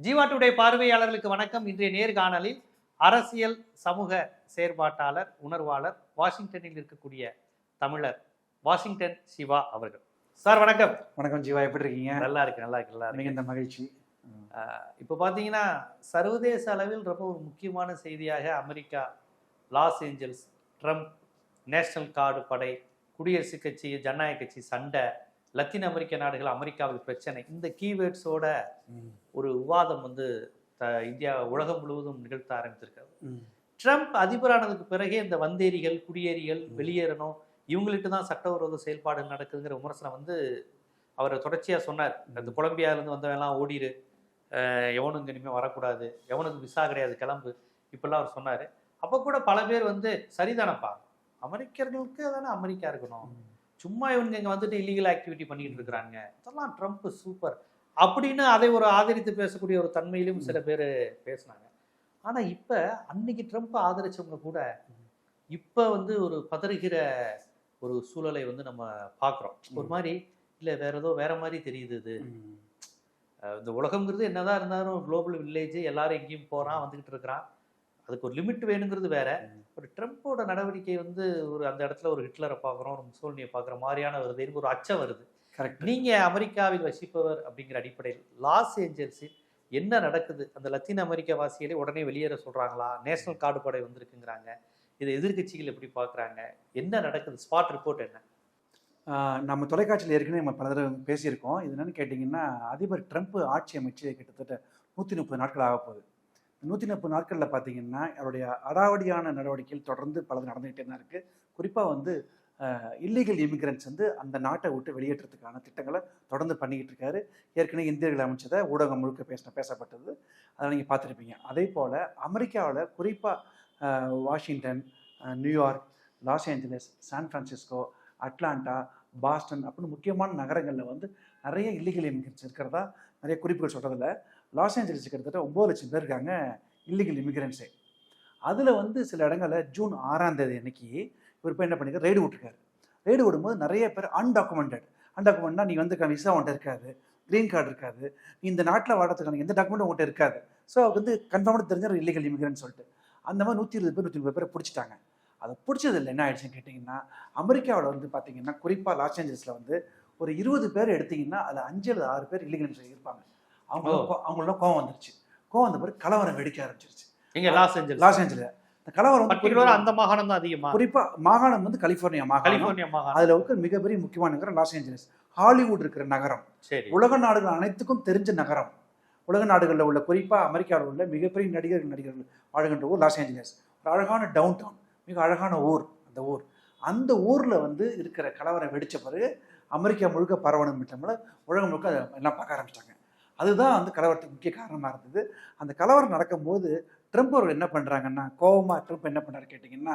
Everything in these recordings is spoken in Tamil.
ஜீவா டுடே பார்வையாளர்களுக்கு வணக்கம். இன்றைய நேர்காணலில் அரசியல் சமூக செயற்பாட்டாளர் உணர்வாளர் வாஷிங்டனில் இருக்கக்கூடிய தமிழர் வாஷிங்டன் சிவா அவர்கள். சார் வணக்கம். வணக்கம் ஜீவா எப்படி இருக்கீங்க? நல்லா இருக்கு நல்லா இருக்கு நல்லா இருக்கு மிகுந்த மகிழ்ச்சி. இப்போ பார்த்தீங்கன்னா சர்வதேச அளவில் ரொம்ப ஒரு முக்கியமான செய்தியாக America Los Angeles Trump national guard படை குடியரசுக் கட்சி ஜனநாயக கட்சி சண்டை லத்தீன் அமெரிக்க நாடுகள் அமெரிக்காவில் பிரச்சனை. இந்த கீவேர்ட்ஸோட. ஒரு விவாதம் வந்து இந்தியா உலகம் முழுவதும் நிகழ்த்த ஆரம்பித்திருக்காரு. ட்ரம்ப் அதிபரானதுக்கு பிறகே இந்த வந்தேரிகள் குடியேறிகள். வெளியேறணும் இவங்கள்ட்ட தான் சட்டவிரோத செயல்பாடு நடக்குதுங்கிற விமர்சனம் வந்து அவர் தொடர்ச்சியா சொன்னார். அந்த கொலம்பியாவிலேருந்து அஹ் எவனும் இங்க இனிமேல் வரக்கூடாது. எவனுக்கு விசா கிடையாது கிளம்பு. இப்படிலாம் அவர் சொன்னார். அப்போ கூட பல பேர் வந்து சரிதானப்பா. அமெரிக்கர்களுக்கு தானே அமெரிக்கா இருக்கணும். சும்மா இவங்க இங்கே வந்துட்டு இல்லீகல் ஆக்டிவிட்டி பண்ணிட்டு இருக்கிறாங்க. இதெல்லாம் ட்ரம்ப் சூப்பர் அப்படின்னு அதை ஒரு ஆதரித்து பேசக்கூடிய ஒரு தன்மையிலும் சில பேர் பேசினாங்க. ஆனால் இப்போ அன்னைக்கு ட்ரம்ப் ஆதரிச்சவங்க கூட இப்போ வந்து ஒரு பதறுகிற ஒரு சூழலை வந்து நம்ம பார்க்குறோம் ஒரு மாதிரி இல்லை வேற ஏதோ வேற மாதிரி தெரியுது இது. இந்த உலகங்கிறது என்னதான் இருந்தாலும் குளோபல் வில்லேஜ் எல்லாரும் எங்கேயும் போறான் வந்துகிட்டு இருக்கிறான். அதுக்கு ஒரு லிமிட் வேணுங்கிறது வேற. ஒரு ட்ரம்ப்போட நடவடிக்கை வந்து ஒரு அந்த இடத்துல ஒரு ஹிட்லரை பார்க்குறோம் ஒரு முசோலினியை பார்க்குற மாதிரியான வருது எனக்கு ஒரு அச்சம் வருது. கரெக்ட் நீங்க அமெரிக்காவில் வசிப்பவர் அப்படிங்கிற அடிப்படையில் லாஸ் ஏஞ்சல்ஸில் என்ன நடக்குது? அந்த லத்தீன் அமெரிக்க வாசிகளை உடனே வெளியேற சொல்றாங்களா? நேஷனல் கார்டு படை வந்திருக்குங்கிறாங்க. இதை எதிர்க்கட்சிகள் எப்படி பார்க்கறாங்க? என்ன நடக்குது? ஸ்பாட் ரிப்போர்ட் என்ன? நம்ம தொலைக்காட்சியில் ஏற்கனவே நம்ம பல தடவை பேசியிருக்கோம். இது என்னன்னு கேட்டிங்கன்னா அதிபர் ட்ரம்ப் ஆட்சி அமைச்சு கிட்டத்தட்ட நூற்றி முப்பது நாட்கள் ஆக போகுது நூற்றி முப்பது நாட்களில் பார்த்தீங்கன்னா அவருடைய அடாவடியான நடவடிக்கைகள் தொடர்ந்து பலது நடந்துகிட்டே தான் இருக்குது குறிப்பாக வந்து இல்லீகல் இமிகிரண்ட்ஸ் வந்து அந்த நாட்டை விட்டு வெளியேற்றத்துக்கான திட்டங்களை தொடர்ந்து பண்ணிக்கிட்டு இருக்காரு. ஏற்கனவே இந்தியர்கள் அமைச்சதை ஊடகம் முழுக்க பேசின பேசப்பட்டது. அதை நீங்கள் பார்த்துருப்பீங்க. அதே போல் அமெரிக்காவில் குறிப்பாக Washington New York Los Angeles San Francisco Atlanta Boston அப்படின்னு முக்கியமான நகரங்களில் வந்து நிறைய இல்லீகல் இமிகிரண்ட்ஸ் இருக்கிறதா நிறைய குறிப்புகள் சொல்கிறதில்ல லாஸ் ஏஞ்சல்ஸ் கிட்டத்தட்ட ஒம்பது லட்சம் பேர் இருக்காங்க இல்லீகல் இமிகிரண்ட்ஸே அதில் வந்து சில இடங்களில் ஜூன் ஆறாம் தேதி அன்னைக்கு இவர் போய் என்ன பண்ணிருக்காரு? ரைடு விட்டுருக்காரு. ரைடு விடும்போது நிறைய பேர் அன்டாக்குமெண்டட் அன்டாக்குமெண்ட்னா நீ வந்து விசா உன்ட்ட இருக்காது க்ரீன் கார்டு இருக்காது நீ இந்த நாட்டில் வாழறதுக்கான எந்த டாக்குமெண்ட்டும் உங்கள்கிட்ட இருக்காது. ஸோ அவருக்கு வந்து கன்ஃபார்மாக தெரிஞ்ச இல்லீகல் இமிகிரண்ட் சொல்லிட்டு. அந்த மாதிரி நூற்றி இருபது பேர் நூற்றி முப்பது பிடிச்சிட்டாங்க. அதை பிடிச்சதில்ல என்ன ஆயிடுச்சுன்னு கேட்டிங்கன்னா அமெரிக்காவில் வந்து பார்த்தீங்கன்னா குறிப்பாக லாஸ் ஏஞ்சல்ஸில் வந்து ஒரு இருபது பேர் எடுத்தீங்கன்னா அதில் அஞ்சு அல்லது ஆறு பேர் இல்லீகல் இருப்பாங்க. அவங்க ஓ. அவங்களோட கோவம் வந்துருச்சு. கோவம் வந்த பிறகு கலவரம் வெடிக்க ஆரம்பிச்சிருச்சு. இங்க லாஸ் ஏஞ்சல்ஸ் லாஸ் ஏஞ்சலில் இந்த கலவரம் வந்து பர்டிகுலரா அந்த மாகாணம் தான் அதிகமா? குறிப்பா மாகாணம் வந்து கலிஃபோர்னியா மாகாணம். கலிபோர்னியா மாகாணம். அதுல இருக்க மிகப்பெரிய முக்கியமான நகரம் லாஸ் ஏஞ்சலஸ் ஹாலிவுட் இருக்கிற நகரம். சரி. உலக நாடுகள் அனைத்துக்கும் தெரிஞ்ச நகரம். உலக நாடுகளில் உள்ள குறிப்பா அமெரிக்காவில் உள்ள மிகப்பெரிய நடிகர்கள் நடிகர்கள் வாழ்கின்ற ஊர் லாஸ் ஏஞ்சலஸ் ஒரு அழகான டவுன் டவுன் மிக அழகான ஊர் அந்த ஊர். அந்த ஊர்ல வந்து இருக்கிற கலவரம் வெடிச்ச பிறகு அமெரிக்கா முழுக்க பரவணும் மட்டுமல்ல உலகம் முழுக்க அதை எல்லாம் பார்க்க ஆரம்பிச்சிட்டாங்க. அதுதான் வந்து கலவரத்துக்கு முக்கிய காரணமாக இருந்தது. அந்த கலவரம் நடக்கும்போது ட்ரம்ப் அவர்கள் என்ன பண்ணுறாங்கன்னா கோவமாக ட்ரம்ப் என்ன பண்ணுறாரு கேட்டிங்கன்னா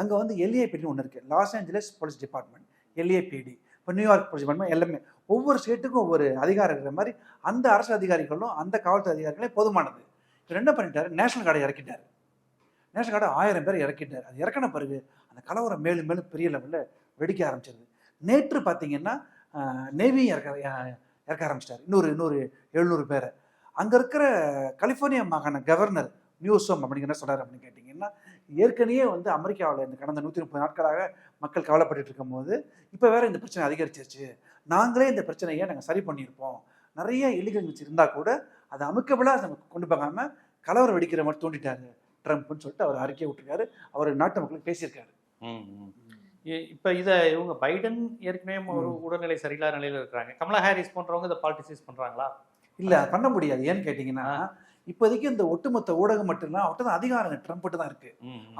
அங்கே வந்து எல்ஏபிடின்னு ஒன்று இருக்குது Los Angeles police department LAPD. இப்போ நியூயார்க் போலீஸ் டிபார்ட்மெண்ட் எல்லாமே ஒவ்வொரு ஸ்டேட்டுக்கும் ஒவ்வொரு அதிகாரம் இருக்கிற மாதிரி அந்த அரசு அதிகாரிகளும் அந்த காவல்துறை அதிகாரிகளே போதுமானது. இவர் என்ன பண்ணிட்டார்? நேஷனல் கார்டை இறக்கிட்டார். நேஷனல் கார்டை ஆயிரம் பேர் இறக்கிட்டார். அது இறக்கின பிறகு அந்த கலவரம் மேலும் மேலும் பெரிய லெவலில் வெடிக்க ஆரம்பிச்சிருது. நேற்று பார்த்தீங்கன்னா நேவி இறக்க இறக்க ஆரம்பிச்சிட்டார். இன்னொரு இன்னொரு எழுநூறு பேரை. அங்கே இருக்கிற கலிஃபோர்னியா மாகாண கவர்னர் நியூஸம் அப்படிங்கிற சொல்கிறார் அப்படின்னு கேட்டிங்கன்னா ஏற்கனவே வந்து அமெரிக்காவில் இந்த கடந்த நூற்றி முப்பது நாட்களாக மக்கள் கவலைப்பட்டுட்டு இருக்கும்போது இப்போ வேற இந்த பிரச்சனை அதிகரிச்சிருச்சு. நாங்களே இந்த பிரச்சனையை நாங்கள் சரி பண்ணியிருப்போம். நிறைய இல்லீகல் இருந்தால் கூட அதை அமுக்கபிளாக நம்ம கொண்டு போகாமல் கலவரம் வெடிக்கிற மாதிரி தூண்டிட்டாரு ட்ரம்ப்னு சொல்லிட்டு அவர் அறிக்கை விட்டுருக்காரு. அவர் நாட்டு மக்களுக்கு பேசியிருக்காரு. ம், ம். இப்ப இத இவங்க பைடன் ஏற்கனவே ஒரு உடல்நிலை சரியில்லாத நிலையில இருக்கிறாங்க கமலா ஹாரிஸ் போன்றவங்க இதை பாலிட்டிசைஸ் பண்றாங்களா? இல்லை பண்ண முடியாது. ஏன்னு கேட்டிங்கன்னா இப்போதைக்கு இந்த ஒட்டுமொத்த ஊடகம் மட்டும்தான் அவர்கிட்ட தான் அதிகாரம் ட்ரம்ப்கிட்ட தான் இருக்கு.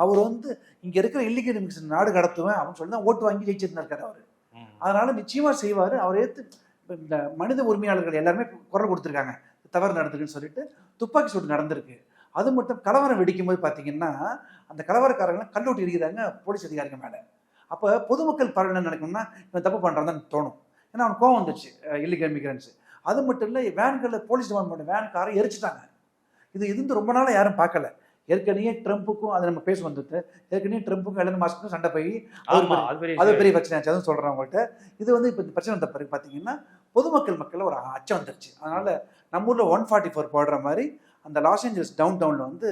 அவர் வந்து இங்க இருக்கிற இல்லீகல் இமிகிரேஷன் நாடு கடத்துவேன் அப்படின்னு சொல்லி தான் ஓட்டு வாங்கி ஜெயிச்சிட்டு இருக்காரு அவர். அதனால நிச்சயமா செய்வார். அவர் இப்ப இந்த மனித உரிமையாளர்கள் எல்லாருமே குரல் கொடுத்துருக்காங்க. தவறு நடந்திருக்குன்னு சொல்லிட்டு துப்பாக்கி சூடு நடந்திருக்கு. அது மட்டும் கலவரம் வெடிக்கும் போது பார்த்தீங்கன்னா அந்த கலவரக்காரங்க கல்லூட்டி இருக்கிறாங்க போலீஸ் அதிகாரிகள் மேலே. அப்போ பொதுமக்கள் பரவ என்ன நடக்கும்னா இவன் தப்பு பண்ணுறான்னு தோணும். ஏன்னா அவனுக்கு கோவம் வந்துச்சு இல்லீகல் இமிகிரன்ஸ் அது மட்டும் இல்லை வேன்களில் போலீஸ் டிபார்ட்மெண்ட் வேன் காரை எரிச்சிட்டாங்க. இது இருந்து ரொம்ப நாளாக யாரும் பார்க்கல. ஏற்கனவே ட்ரம்ப்புக்கும் அதை நம்ம பேச வந்தது. ஏற்கனவே ட்ரம்ப்புக்கும் எலன் மாஸ்க்கும் சண்டை போய் அது பெரிய பிரச்சனை ஆச்சு. அதுவும் சொல்கிறேன் உங்கள்கிட்ட இது வந்து இப்போ இந்த பிரச்சனை வந்த பிறகு பார்த்தீங்கன்னா பொதுமக்கள் மக்கள் ஒரு அச்சம் வந்துருச்சு. அதனால நம்ம ஊர்ல ஒன் ஃபார்ட்டி ஃபோர் போடுற மாதிரி அந்த லாஸ் ஏஞ்சல்ஸ் டவுன் டவுன்ல வந்து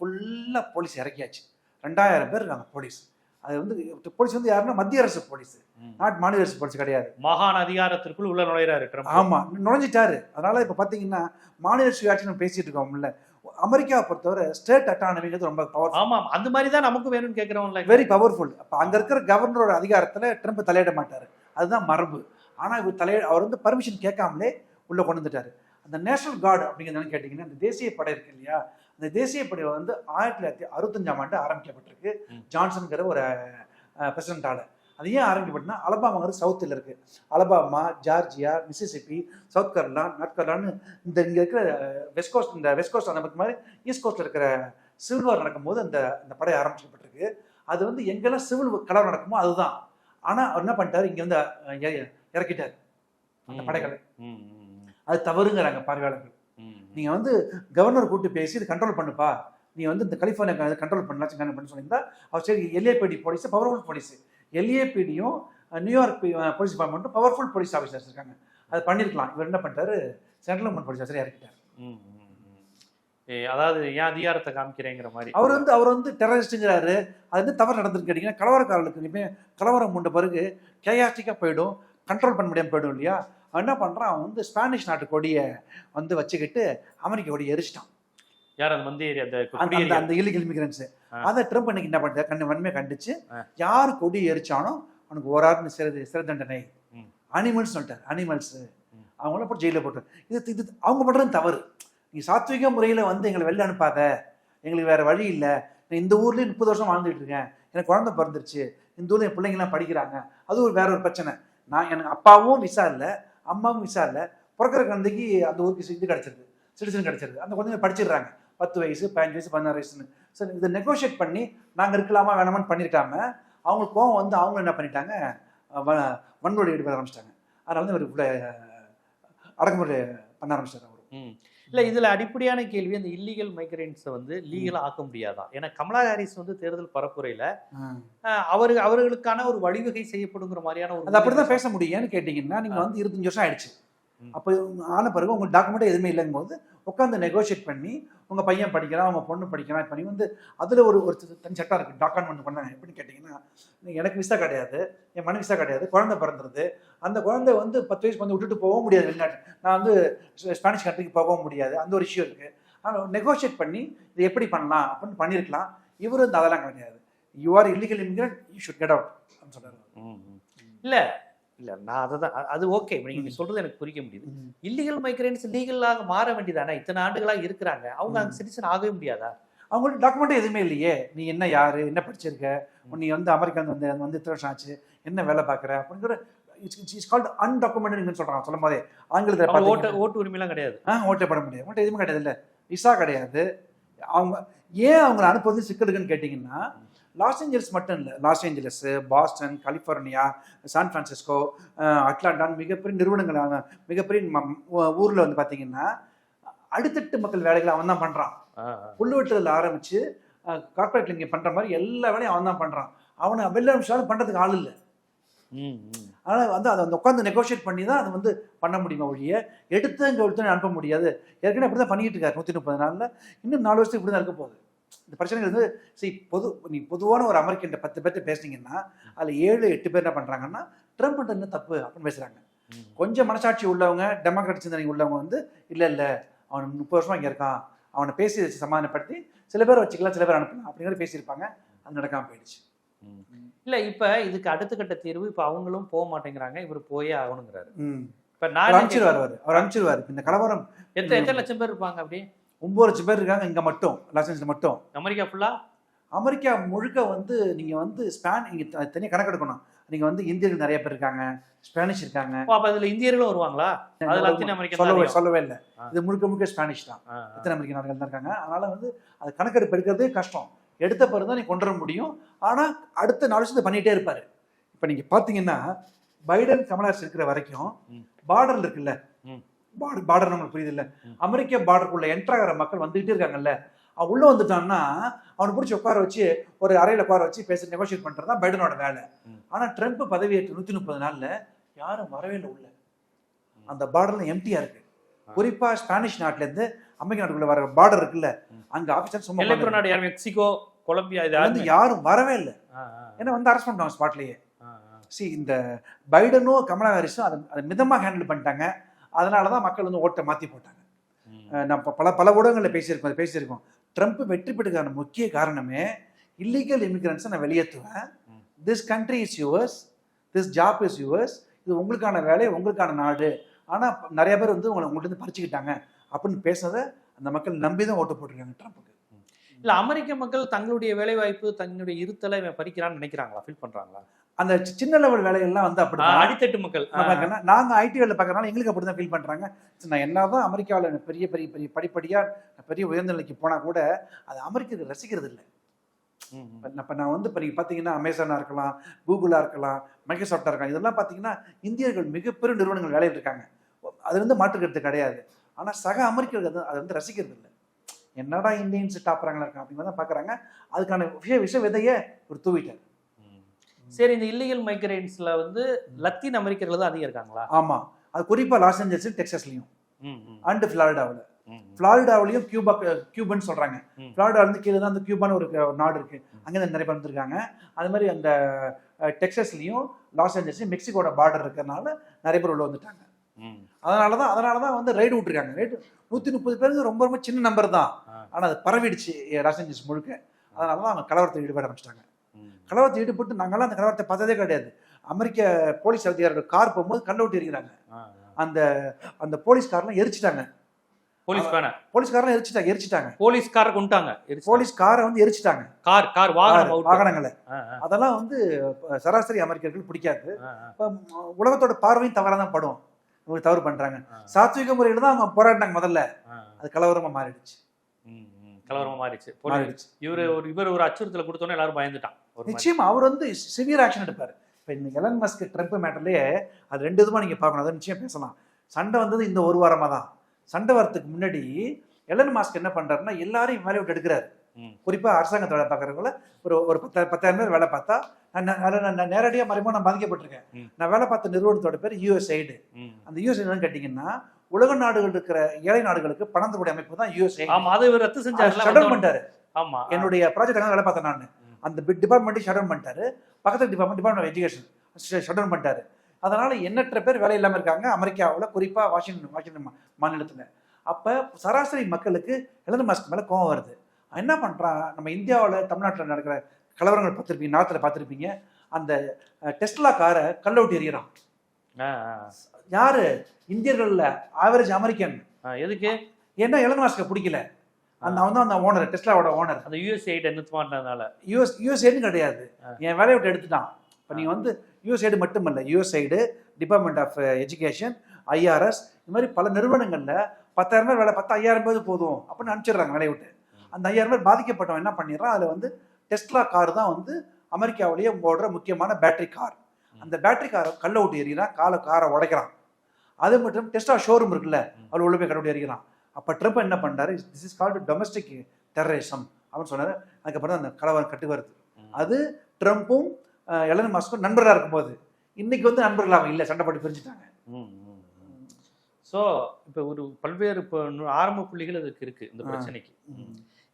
ஃபுல்லா போலீஸ் இறக்கியாச்சு ரெண்டாயிரம் பேர் இருக்காங்க போலீஸ் அது வந்து போலீஸ் வந்து யாருன்னா மத்திய அரசு போலீஸ். நாட் மாநில அரசு போலீஸ் கிடையாது. மாகாண அதிகாரத்திற்குள் உள்ள நுழையிறாரு ட்ரம்ப். ஆமா நுழைஞ்சிட்டாரு. அதனால இப்ப பாத்தீங்கன்னா மாநில சுயாட்சி நம்ம பேசிட்டு இருக்கோம்ல அமெரிக்காவை பொறுத்தவரை ஸ்டேட் அட்டானமிங்கிறது ரொம்ப பவர் ஆமா ஆமா. அந்த மாதிரி தான் நமக்கு வேணும்னு கேக்குறவன்ல வெரி பவர்ஃபுல் அப்ப அங்க இருக்கிற கவர்னரோட அதிகாரத்துல ட்ரம்ப் தலையிட மாட்டாரு. அதுதான் மரபு. ஆனா இவர் தலைய அவர் வந்து பர்மிஷன் கேட்காமலே உள்ள கொண்டு வந்துட்டாரு. அந்த நேஷனல் கார்டு அப்படிங்கிறது கேட்டீங்கன்னா அந்த தேசிய படை இருக்கு இல்லையா? அந்த தேசிய படை வந்து ஆயிரத்தி தொள்ளாயிரத்தி அறுபத்தஞ்சாம் ஆண்டு ஆரம்பிக்கப்பட்டிருக்கு. ஜான்சன்கிற ஒரு பிரசிடண்டால அது ஏன் ஆரம்பிக்கப்பட்டுனா அலபாமாங்கிறது சவுத்தில் இருக்கு. Alabama Georgia Mississippi south Carolina north கரோலான்னு இந்த இங்க இருக்கிற வெஸ்ட் கோஸ்ட் இந்த வெஸ்ட் கோஸ்ட் அந்த மாதிரி ஈஸ்ட் கோஸ்ட்ல இருக்கிற சிவில் வார் நடக்கும்போது அந்த அந்த படை ஆரம்பிக்கப்பட்டிருக்கு. அது வந்து எங்கெல்லாம் சிவில் கலவரம் நடக்குமோ அதுதான். ஆனா அவர் என்ன பண்ணிட்டாரு? இங்க வந்து இறக்கிட்டாரு. அந்த படைகளை. அது தவறுங்கிறாங்க பார்வையாளர்கள். ம், ம். நீங்க வந்து கவர்னர் கூப்பிட்டு பேசி இது கண்ட்ரோல் பண்ணுப்பா. நீ வந்து இந்த கலிஃபோர்னியா கண்ட்ரோல் பண்ணலாம் பண்ண சொல்லியிருந்தா அவர் சரி எல்ஏபிடி போலீஸ் பவர்ஃபுல் போலீஸ் எல்ஏபிடியும் நியூயார்க் போலீஸ் டிபார்ட்மெண்ட்டும் பவர்ஃபுல் போலீஸ் ஆஃபீஸர்ஸ் இருக்காங்க. அது பண்ணிருக்கலாம். இவர் என்ன பண்ணிட்டாரு சென்ட்ரல் கவர்மெண்ட் போலீஸ் ஆஃபீஸர் இறக்கிட்டார். அதாவது ஏன் அதிகாரத்தை காமிக்கிறேங்கிற மாதிரி. அவர் வந்து அவர் வந்து டெரரிஸ்ட்டுங்கிறாரு அது வந்து தவறு நடந்துருக்கு. கேட்டிங்கன்னா கலவரக்காரர்களுக்கு கலவரம் உண்ட பிறகு கேயாஸ்டிக்காக போயிடும். கண்ட்ரோல் பண்ண முடியாமல் போயிடும் இல்லையா? அவன் என்ன பண்ணுறான் அவன் வந்து ஸ்பானிஷ் நாட்டு கொடியை வந்து வச்சுக்கிட்டு அமெரிக்க கொடியை எரிச்சிட்டான். யார் அந்த மந்திரி அந்த அந்த- இல்லீகல் இமிகிரன்ஸ். அதை ட்ரம்ப் இன்னைக்கு என்ன பண்ணிட்டார்? கண்ணு வன்மையை கண்டிச்சு. யார் கொடி எரிச்சானோ அவனுக்கு ஓராறு சிறை சிறை தண்டனை. அனிமல்ஸ் சொல்லிட்டார். அனிமல்ஸ். அவங்கள போட்டு ஜெயிலில் போட்டு. இது இது அவங்க பண்றது தவறு. நீ சாத்விக முறையில் வந்து எங்களை வெளில அனுப்பாத. எங்களுக்கு வேற வழி இல்லை. நான் இந்த ஊர்லயே முப்பது வருஷம் வாழ்ந்துட்டு இருக்கேன். எனக்கு குழந்தை பிறந்துருச்சு. இந்த ஊர்ல என் பிள்ளைங்களாம் படிக்கிறாங்க. அது ஒரு வேற ஒரு பிரச்சனை. நான் எனக்கு அப்பாவும் விசா இல்லை. அம்மாவும் விசா இல்லை பிறக்கிற குழந்தைக்கு அந்த ஊருக்கு இது கிடச்சிருது. சிட்டிசன் கிடச்சிருது. அந்த குழந்தைங்க படிச்சிடுறாங்க. பத்து வயசு பதினஞ்சு வயசு பதினாறு வயசுன்னு. சரி இதை நெகோஷியேட் பண்ணி நாங்கள் இருக்கலாமா வேணாமான்னு பண்ணியிருக்காம அவங்களுக்கு கோவம் வந்து அவங்க என்ன பண்ணிட்டாங்க வ- வன்முறை ஈடுபட ஆரம்பிச்சிட்டாங்க. அதனால வந்து இவர் இவ்வளோ அடக்குமுறை பண்ண ஆரம்பிச்சிட்டார் இல்ல இதுல அடிப்படையான கேள்வி அந்த இல்லீகல் மைக்ரேன்ஸை வந்து லீகலா ஆக்க முடியாதா? ஏன்னா கமலா ஹாரிஸ் வந்து தேர்தல் பரப்புரையில அவரு அவர்களுக்கான ஒரு வழிவகை செய்யப்படுங்கிற மாதிரியான ஒரு அது அப்படிதான் பேச முடியும் ஏன்னு கேட்டிங்கன்னா நீங்கள் வந்து இருபத்தஞ்சு வருஷம் ஆயிடுச்சு. அப்போ ஆன பிறகு உங்களுக்கு டாக்குமெண்ட் எதுவுமே இல்லைங்கும் போது உட்காந்து நெகோஷியேட் பண்ணி உங்கள் பையன் படிக்கிறான் உங்கள் பொண்ணு படிக்கிறான் இப்போ நீ வந்து அதில் ஒரு ஒரு தனி சட்டம் இருக்குது டாக்குமெண்ட் பண்ணாங்க. எப்படின்னு கேட்டிங்கன்னா எனக்கு விசா கிடையாது என் மனைவி விசா கிடையாது குழந்தை பிறந்துருது. அந்த குழந்தை வந்து பத்து வயசு வந்து விட்டுட்டு போகவும் முடியாது வெளிநாட்டு. நான் வந்து ஸ்ப- ஸ்பானிஷ் கண்ட்ரிக்கு போகவும் முடியாது. அந்த ஒரு இஷ்யூ இருக்குது ஆனால் நெகோஷியேட் பண்ணி இது எப்படி பண்ணலாம் அப்படின்னு பண்ணியிருக்கலாம் இவர் வந்து அதெல்லாம் கிடையாது. You are illegal immigrant you should get out அப்படின்னு சொல்கிறார். இல்ல இல்ல நான் அதை தான் அது ஓகே நீங்க சொல்றது எனக்கு புரிக்க முடியுது. இல்லீகல் மைக்ரேன்ஸ் லீகலாக மாற வேண்டியதானே? இத்தனை ஆண்டுகளா இருக்கிறாங்க. அவங்க அந்த சிட்டிசன் ஆகவே முடியாதா? அவங்கள்ட்ட டாக்குமெண்ட் எதுவுமே இல்லையே. நீ என்ன யாரு? என்ன படிச்சிருக்க? நீ வந்து அமெரிக்கா வந்து வந்து இத்தனை வருஷம் ஆச்சு. என்ன வேலை பார்க்குற? அப்படிங்கிற இட்ஸ் கால்ட் அன்டாக்குமெண்டட் சொல்றாங்க சொல்லும் போதே. ஆங்கிலத்தில் ஓட்டு ஓட்டு உரிமைலாம் கிடையாது. ஆ ஓட்டே பண்ண முடியாது. ஓட்டை எதுவுமே கிடையாது இல்லை. விசா கிடையாது. அவங்க ஏன் அவங்கள அனுப்புறது சிக்கல் இருக்குன்னு கேட்டிங்கன்னா லாஸ் ஏஞ்சல்ஸ் மட்டும் இல்லை. Los Angeles Boston California San Francisco அஹ், அட்லாண்டான்னு மிகப்பெரிய நிறுவனங்கள் மிகப்பெரிய ஊரில் வந்து பார்த்தீங்கன்னா அடுத்தட்டு மக்கள் வேலைகளை அவன் தான் பண்ணுறான். புல்லு வெட்டுறதுல ஆரம்பிச்சு கார்பரேட்ல இங்கே பண்ற மாதிரி எல்லா வேலையும் அவன் தான் பண்றான். அவனை வெளில அனுப்பிச்சாலும் பண்றதுக்கு ஆள் இல்லை. அதனால வந்து அதை உட்காந்து நெகோஷியேட் பண்ணி தான் அதை வந்து பண்ண முடியுமா ஒழிய எடுத்து இங்கே ஒருத்தனை அனுப்ப முடியாது. ஏற்கனவே அப்படி தான் பண்ணிட்டு இருக்காரு நூற்றி முப்பது நாளில். இன்னும் நாலு வருஷத்துக்கு இப்படி தான் இருக்க போகுது. இந்த பிரச்சனைகள் வந்து சரி பொது நீ பொதுவான ஒரு அமெரிக்கன் பத்து பேர்ட்ட பேசுனீங்கன்னா அதில் ஏழு எட்டு பேர் என்ன பண்ணுறாங்கன்னா ட்ரம்ப் என்ன தப்பு அப்படின்னு பேசுகிறாங்க. கொஞ்சம் மனசாட்சி உள்ளவங்க டெமோக்ராட் சிந்தனை உள்ளவங்க வந்து இல்லை இல்லை அவன் முப்பது வருஷமா இங்கே இருக்கான். அவனை பேசி வச்சு சமாதானப்படுத்தி சில பேர் வச்சுக்கலாம் சில பேர் அனுப்பலாம் அப்படிங்கிற பேசியிருப்பாங்க. அது நடக்காம போயிடுச்சு. இல்ல இப்ப இதுக்கு அடுத்த கட்ட தீர்வு இப்ப அவங்களும் போக மாட்டேங்கிறாங்க இவர் போயே ஆகணுங்கிறாரு. இப்ப நான் அனுப்பிச்சிருவார் அவர் அவர் அனுப்பிச்சிருவாரு. இந்த கலவரம். எத்தனை எத்தனை லட்சம் பேர் இருப்பாங்க அப்படி? ஒன்பது லட்சம் பேர் இருக்காங்க இங்கே மட்டும் லாஸ் ஏஞ்சல்ஸ் மட்டும். அமெரிக்கா ஃபுல்லா அமெரிக்கா முழுக்க வந்து நீங்க வந்து ஸ்பான் நீங்க த- தனியா கணக்கெடுக்கணும் நீங்க வந்து இந்தியர்கள் நிறைய பேர் இருக்காங்க ஸ்பானிஷ் இருக்காங்க. அப்ப அதுல இந்தியர்களும் வருவாங்களா? அது லத்தீன் அமெரிக்கா சொல்லவே சொல்லவே இல்லை. இது முழுக்க முழுக்க ஸ்பானிஷ் தான். எத்தனை அமெரிக்க நாடுகள் தான் இருக்காங்க. அதனால வந்து அது கணக்கெடுப்பு எடுக்கிறதே கஷ்டம். எடுத்த பிறகு தான் நீ கொண்டு வர முடியும். ஆனா அடுத்த நாலு வருஷத்தை பண்ணிட்டே இருப்பாரு. இப்ப நீங்க பாத்தீங்கன்னா பைடன் கமலாஸ் இருக்கிற வரைக்கும் ம். பார்டர்ல இருக்குல்ல. பார்டர் பார்டர் நம்மளுக்கு புரியுது இல்ல. அமெரிக்க பார்டருக்குள்ள என்ட்ரு ஆகிற மக்கள் வந்துகிட்டே இருக்காங்கல்ல? அவன் உள்ள வந்துட்டான்னா அவனை பிடிச்சி உட்கார வச்சு ஒரு அறையில உட்கார வச்சு பேசி நெகோஷியேட் பண்றது தான் பைடனோட வேலை. ம். ஆனா ட்ரம்ப் பதவியேற்று நூத்தி முப்பது நாள்ல யாரும் வரவே இல்லை உள்ள. அந்த பார்டர்ல எம்டியா இருக்கு. குறிப்பா ஸ்பானிஷ் நாட்டுல இருந்து அமெரிக்க நாட்டுக்குள்ள வர பார்டர் இருக்குல்ல. அங்க ஆபீசர் சும்மா நாடு யார்? மெக்சிகோ கொலம்பியா இது வந்து யாருமே வரவே இல்லை. ஏன்னா வந்து அரெஸ்ட் பண்ணிட்டாங்க ஸ்பாட்லயே. சி இந்த பைடனும் கமலா ஹாரிஸும் அதை அதை மிதமாக ஹேண்டில் பண்ணிட்டாங்க. அதனால தான் மக்கள் வந்து ஓட்டை மாற்றி போட்டாங்க. ம். அஹ் நான் ப- பல பல ஊடகங்களில் பேசியிருக்கோம் அதை பேசியிருக்கோம். ட்ரம்ப் வெற்றி பெற்றதுக்கான முக்கிய காரணமே இல்லீகல் இமிகிரன்ஸை நான் வெளியேற்றுவேன். This country is yours this job is yours இது உங்களுக்கான வேலை உங்களுக்கான நாடு. ஆனால் நிறைய பேர் வந்து உங்களை உங்கள்கிட்ட இருந்து பறிச்சுக்கிட்டாங்க அப்படின்னு பேசுனதை அந்த மக்கள் நம்பி தான் ஓட்டு போட்டிருக்காங்க ட்ரம்ப்புக்கு இல்ல அமெரிக்க மக்கள் தங்களுடைய வேலை வாய்ப்பு தங்களுடைய இருத்தலை இவன் பறிக்கிறான்னு நினைக்கிறாங்களா? ஃபீல் பண்றாங்களா? அந்த சின்ன லெவல் வேலையெல்லாம் வந்து அப்படி அடித்தட்டு மக்கள். ஆ, பார்க்கறேன்னா, நாங்க ஐடி வேலை பார்க்கறனால எங்களுக்கு அப்படி தான் ஃபீல் பண்றாங்க. சரி, நான் என்னதான் அமெரிக்காவில் பெரிய பெரிய பெரிய படிப்படியா பெரிய உயர்ந்த நிலைக்கு போனா கூட அது அமெரிக்கர்கள் ரசிக்கிறது இல்லை. இப்போ நான் வந்து இப்போ நீங்கள் பார்த்தீங்கன்னா அமேசானாக இருக்கலாம் கூகுளாக இருக்கலாம் மைக்ரோசாஃப்டாக இருக்கலாம் இதெல்லாம் பார்த்தீங்கன்னா இந்தியர்கள் மிகப்பெரிய நிறுவனங்கள் வேலையில் இருக்காங்க. அது வந்து மாற்றுக்கிறது கிடையாது. ஆனால் சக அமெரிக்கர்கள் அது- அதை வந்து ரசிக்கிறது இல்லை. என்னடா இந்தியன்ஸ் டாப்புறாங்களா இருக்காங்க அப்படின்னு தான் பார்க்குறாங்க அதுக்கான விஷய விஷ விதையை ஒரு தூவிட்டார். சரி இந்த இல்லீகல் மைக்ரேன்ஸ்ல வந்து லத்தீன் அமெரிக்கர்கள் தான் அதிகம் இருக்காங்களா? ஆமாம் அது குறிப்பாக லாஸ் ஏஞ்சல்ஸ் டெக்ஸஸ்லையும் அண்டு ஃப்ளாரிடாவில். ஃப்ளாரிடாவிலையும் கியூபா கியூபன்னு சொல்றாங்க. ஃப்ளாரிடா வந்து கீழே தான் அந்த கியூபான்னு ஒரு நாடு இருக்கு. அங்கே நிறைய பேர் வந்திருக்காங்க. அது மாதிரி அந்த அஹ், டெக்சஸ்லயும் லாஸ் ஏஞ்சல்ஸ்லயும் மெக்சிகோட பார்டர் இருக்கிறதுனால நிறைய பேர் உள்ள வந்துட்டாங்க. அதனால தான் அதனால தான் வந்து ரைடு விட்டுருக்காங்க. ரைடு நூற்றி முப்பது பேருக்கு ரொம்ப ரொம்ப சின்ன நம்பர் தான். ஆனால் அது பரவிடுச்சு லாஸ் ஏஞ்சல்ஸ் முழுக்க. அதனால தான் அவங்க கலவரத்தில் ஈடுபட ஆரம்பிச்சிட்டாங்க. கலவரத்தில் ஈடுபட்டு நாங்களாம் அந்த கலவரத்தை பார்த்ததே கிடையாது. அமெரிக்க போலீஸ் அதிகாரியோட கார் போகும்போது கல்ல விட்டு ஆ. அந்த அந்த போலீஸ் கார்லாம் எரிச்சிட்டாங்க. போலீஸ் வேணா போலீஸ் கார்லாம் எரிச்சிட்டாங்க. எரிச்சிட்டாங்க போலீஸ்கார எரிச்சு- போலீஸ் காரை வந்து எரிச்சிட்டாங்க. கார் கார் வாகனம். வாகனங்களை. அதெல்லாம் வந்து சராசரி அமெரிக்கர்கள் பிடிக்காது. உலகத்தோட பார்வையும் தவறாக தான் படும். இவங்க தவறு பண்றாங்க. சாத்விக முறையில் தான் அவங்க போராடினாங்க முதல்ல. அது கலவரமா மாறிடுச்சு. கலவரமா மாறிடுச்சு. மாறிடுச்சு. இவரு ஒரு இவர் ஒரு அச்சுறுத்தல கொடுத்தோன்னே எல்லாரும் பயந்துட்டான். நிச்சயமா அவர் வந்து சிவியர் ஆக்ஷன் எடுப்பாரு. இப்போ இந்த எலன் மஸ்க் ட்ரம்ப் மேட்டர்லயே அது ரெண்டு விதமா நீங்க பார்க்கணும். அதை நிச்சயம் பேசலாம். சண்டை வந்தது இந்த ஒரு வாரமா தான். சண்டை வரதுக்கு முன்னாடி எலன் மாஸ்க் என்ன பண்றாருன்னா எல்லாரையும் வேலையை விட்டு எடுக்கிறாரு. ம். குறிப்பா அரசாங்கத்தை வேலை பார்க்குறவங்கள. ஒரு ஒரு பத்தாயிரம் பத்தாயிரம் பேர் வேலை பார்த்தா நான் நான் நேரடியாக மறைமுகம் நான் பாதிக்கப்பட்டிருக்கேன். நான் வேலை பார்த்த நிறுவனத்தோட பேர் யூஎஸ்ஐடு. அந்த யூஎஸ்ஐ என்னன்னு கேட்டிங்கன்னா உலக நாடுகள் இருக்கிற ஏழை நாடுகளுக்கு பணம் தரக்கூடிய அமைப்பு தான் யூஎஸ்ஐ ஆமா அது ரத்து செஞ்சாருல ஷட் வந்தோடனே. பண்ணிட்டாரு. ஆமா. என்னுடைய ப்ராஜெக்ட் வேலை பார்த்தேன் நான். அந்த டிபார்ட்மெண்ட்டை ஷட் டவுன் பண்ணிட்டாரு. பக்கத்து department department of education shut down பண்ணிட்டாரு. அதனால எண்ணற்ற பேர் வேலை இல்லாமல் இருக்காங்க. அமெரிக்காவில் குறிப்பா வாஷிங்டன் வாஷிங்டன் மாநிலத்துல. அப்ப சராசரி மக்களுக்கு எலன் மாஸ்க் மேல கோவம் வருது. என்ன பண்றான் நம்ம இந்தியாவில் தமிழ்நாட்டில் நடக்கிற கலவரங்கள் பார்த்துருப்பீங்க நாட்டில் பார்த்துருப்பீங்க. அந்த டெஸ்லா காரை கல்ல விட்டு எறிகிறான். யாரு? இந்தியர்கள்ல ஆவரேஜ் அமெரிக்கன். எதுக்கு? ஏன்னா எலன் மாஸ்கை பிடிக்கல. அந்த அவன் தான் அந்த ஓனர் டெஸ்லாவோட ஓனர் அந்த யூஎஸ்ஐட நிறுத்த மாட்டதுனால யூஎஸ் யூஎஸ்ஐடு கிடையாது. என் வேலையை விட்டு எடுத்துட்டான். இப்போ நீங்கள் வந்து யூஎஸ்ஐடு மட்டுமல்ல USAID department of education IRS இந்த மாதிரி பல நிறுவனங்களில் பத்தாயிரம் பேர் வேலை பார்த்தா ஐயாயிரம் பேர் போதும் அப்படின்னு அனுப்பிச்சிடுறாங்க வேலையை விட்டு. அந்த ஐயாயிரம் பேர் பாதிக்கப்பட்டவன் என்ன பண்ணிடுறான்? அதில் வந்து டெஸ்லா கார் தான் வந்து அமெரிக்காவிலேயே ஓடுற முக்கியமான பேட்டரி கார் அந்த பேட்டரி காரை கல்ல விட்டு எறிகிறான் காலை காரை உடைக்கிறான். அது மட்டும் டெஸ்லா ஷோரூம் இருக்குல்ல அவள் உள்ள போய் கடவுடி எறிகிறான். அப்போ ட்ரம்ப் என்ன பண்ணுறாரு this is called domestic terrorism அப்படின்னு சொன்னாரு. அதுக்கப்புறம் தான் அந்த கலவரம் கட்டு வருது. அது ட்ரம்ப்பும் எலன் மாஸ்க்கும் நண்பர்களாக இருக்கும்போது. இன்னைக்கு வந்து நண்பர்களாக இல்லை. சண்டை போட்டு பிரிஞ்சுட்டாங்க. ஸோ இப்போ ஒரு பல்வேறு இப்போ ஆரம்ப புள்ளிகள் அதுக்கு இருக்கு இந்த. பிரச்சனைக்கு.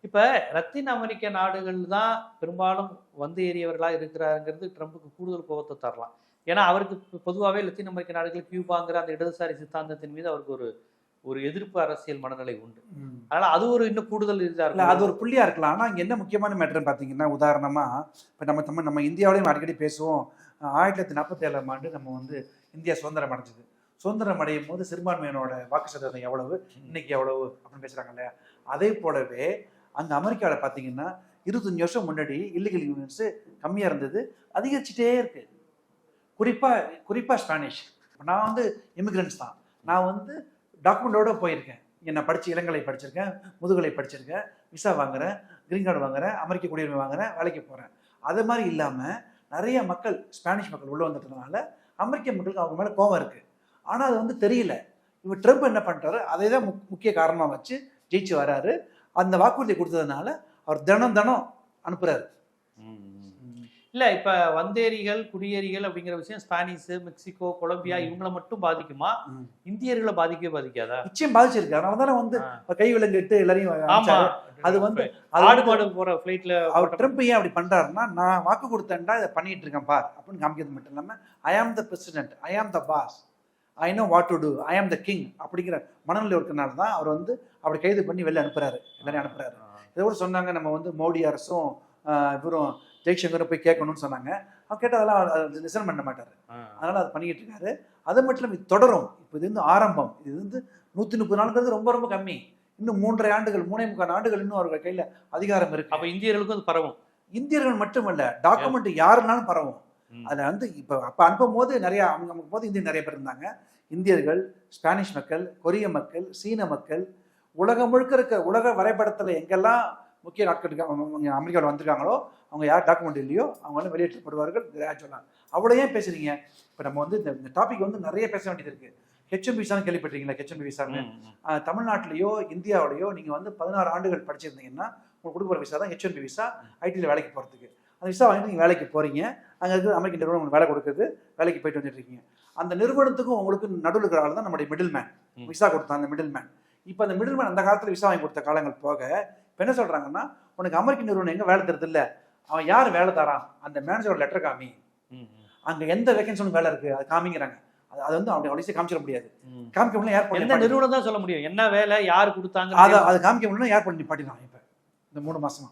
இப்போ லத்தீன் அமெரிக்க நாடுகள் தான் பெரும்பாலும் வந்து ஏறியவர்களா இருக்கிறாங்கிறது ட்ரம்புக்கு கூடுதல் கோபத்தை தரலாம். ஏன்னா அவருக்கு பொதுவாகவே லத்தீன் அமெரிக்க நாடுகள் கியூபாங்கிற அந்த இடதுசாரி சித்தாந்தத்தின் மீது அவருக்கு ஒரு ஒரு எதிர்ப்பு அரசியல் மனநிலை உண்டு. அதனால அது ஒரு இன்னும் கூடுதல் இதா இல்லை அது இருக்கும். ஒரு புள்ளியா இருக்கலாம். ஆனால் இங்கே என்ன முக்கியமான மேட்டர்னு பார்த்தீங்கன்னா உதாரணமா இப்போ நம்ம நம்ம நம்ம இந்தியாவிலையும் அடிக்கடி பேசுவோம். ஆயிரத்தி தொள்ளாயிரத்தி நாற்பத்தேழாம் ஆண்டு நம்ம வந்து இந்தியா சுதந்திரம் அடைஞ்சது. சுதந்திரம் அடையும் போது சிறுபான்மையினோட வாக்கு சதவீதம் எவ்வளவு இன்னைக்கு எவ்வளவு அப்படின்னு பேசுறாங்க இல்லையா? அதே போலவே அங்க அமெரிக்காவில் பார்த்தீங்கன்னா இருபத்தஞ்சு வருஷம் முன்னாடி இல்லீகல் யூனியன்ஸ் கம்மியா இருந்தது அதிகரிச்சுட்டே இருக்கு. குறிப்பா குறிப்பா ஸ்பானிஷ் நான் வந்து இமிகிரன்ஸ் தான். நான் வந்து டாக்குமெண்ட்டோட போயிருக்கேன். என்னை நான் இளங்கலை படிச்சிருக்கேன் முதுகலை படிச்சிருக்கேன் விசா வாங்குறேன் கிரீன் கார்டு வாங்குறேன் அமெரிக்க குடியுரிமை வாங்குறேன் வேலைக்கு போகிறேன் அது மாதிரி இல்லாமல் நிறைய மக்கள் ஸ்பானிஷ் மக்கள் உள்ள வந்துட்டதுனால அமெரிக்க மக்களுக்கு அவங்க மேலே கோவம் இருக்குது ஆனால் அது வந்து தெரியல. இவர் ட்ரம்ப் என்ன பண்ணுறாரு அதை தான் முக்- முக்கிய காரணமாக வச்சு ஜெயிச்சு வராரு. அந்த வாக்குறுதி கொடுத்ததுனால அவர் தினம் தினம் அனுப்புகிறாரு இல்ல இப்ப வந்தேரிகள் குடியேறிகள் அப்படிங்கிற விஷயம் ஸ்பானிஷ் மெக்சிகோ கொலம்பியா. இவங்கள மட்டும் பாதிக்குமா. இந்தியர்களை பாதிக்கவே பாதிக்காதா? நிச்சயம் பாதிச்சிருக்கு. அதனால தானே வந்து கை விலங்கிட்டு எல்லாரையும். அது வந்து ஆடு மாடு போற ஃபிளைட்ல அவர் ட்ரம்ப் ஏன் அப்படி பண்றாருன்னா நான் வாக்கு கொடுத்தேன்டா இதை பண்ணிட்டு இருக்கேன் பார் அப்படின்னு காமிக்கிறது மட்டும் இல்லாம ஐ ஆம் the president I am the boss I know what to do I am the king அப்படிங்கிற மனநிலை இருக்கிறனால தான் அவர் வந்து அப்படி கைது பண்ணி வெளில அனுப்புறாரு. எல்லாரையும் அனுப்புறாரு. இதை கூட சொன்னாங்க நம்ம வந்து மோடி அரசும் இவரும் ஜெய்சங்கரும் போய் கேட்கணும்னு சொன்னாங்க. அவர் கேட்டதெல்லாம் லிசன் பண்ண மாட்டாரு. அதனால அது பண்ணிக்கிட்டு இருக்காரு. அது மட்டும் இல்லாமல் இது தொடரும். இப்போ இது வந்து ஆரம்பம். இது வந்து நூற்றி முப்பது நாளுங்கிறது ரொம்ப ரொம்ப கம்மி. இன்னும் மூன்றரை ஆண்டுகள் மூணே முக்கால் ஆண்டுகள் இன்னும் அவர்கள் கையில் அதிகாரம் இருக்கு. அப்ப இந்தியர்களுக்கும் அது பரவும். இந்தியர்கள் மட்டுமல்ல டாக்குமெண்ட் யாருனாலும் பரவும். அதில் வந்து இப்போ அப்போ அனுப்பும் போது நிறைய அவங்க அனுப்பும் போது இந்தியர் நிறைய பேர் இருந்தாங்க. இந்தியர்கள் ஸ்பானிஷ் மக்கள் கொரிய மக்கள் சீன மக்கள் உலகம் முழுக்க இருக்க உலக வரைபடத்தில் எங்கெல்லாம் முக்கிய நாட்களுக்கு அவங்க அமெரிக்காவில் வந்திருக்காங்களோ அவங்க யார் டாக்குமெண்ட் இல்லையோ அவங்களாம் வெளியேற்றப்படுவார்கள் கிராஜுவலாக அவ்வளோ ஏன் பேசுறீங்க? இப்போ நம்ம வந்து இந்த- டாபிக் வந்து நிறைய பேச வேண்டியது இருக்கு. ஹெச்எம் விசான்னு கேள்விப்பட்டிருக்கீங்களா ஹெச்எம் விசான்னு தமிழ்நாட்டிலேயோ இந்தியாவிலேயோ நீங்கள் வந்து பதினாறு ஆண்டுகள் படிச்சிருந்தீங்கன்னா உங்களுக்கு கொடுக்குற விசா தான் ஹெச்என்பி விசா ஐடியில் வேலைக்கு போகிறதுக்கு அந்த விசா வாங்கி நீங்கள் வேலைக்கு போகிறீங்க அங்கே இருக்கிற அமெரிக்க நிறுவனம் உங்களுக்கு வேலை கொடுக்குது. வேலைக்கு போயிட்டு வந்துட்டு இருக்கீங்க. அந்த நிறுவனத்துக்கும் உங்களுக்கு நடுவில் இருக்கிற ஆள் தான் நம்முடைய மிடில் மேன். விசா கொடுத்தான் அந்த மிடில் மேன் இப்போ அந்த மிடில் மேன் அந்த காலத்தில் விசா வாங்கி கொடுத்த காலங்கள் போக இப்போ என்ன சொல்கிறாங்கன்னா உனக்கு அமெரிக்க நிறுவனம் எங்கே வேலை தருது இல்லை அவன் யார் வேலை தரான் அந்த மேனேஜரோட லெட்டர் காமி. அங்கே எந்த வேகன்சி வேலை இருக்குது அது காமிங்கிறாங்க. அது வந்து அப்படி அவ்வளோ காமிச்சிட முடியாது. காமிக்க முடியல ஏர் எந்த நிறுவனம் தான் சொல்ல முடியும்? என்ன வேலை யார் கொடுத்தாங்க அதை அது காமிக்க முடியல ஏர் பண்ணி நிப்பாட்டிடலாம் இப்போ. இந்த மூணு மாசமா.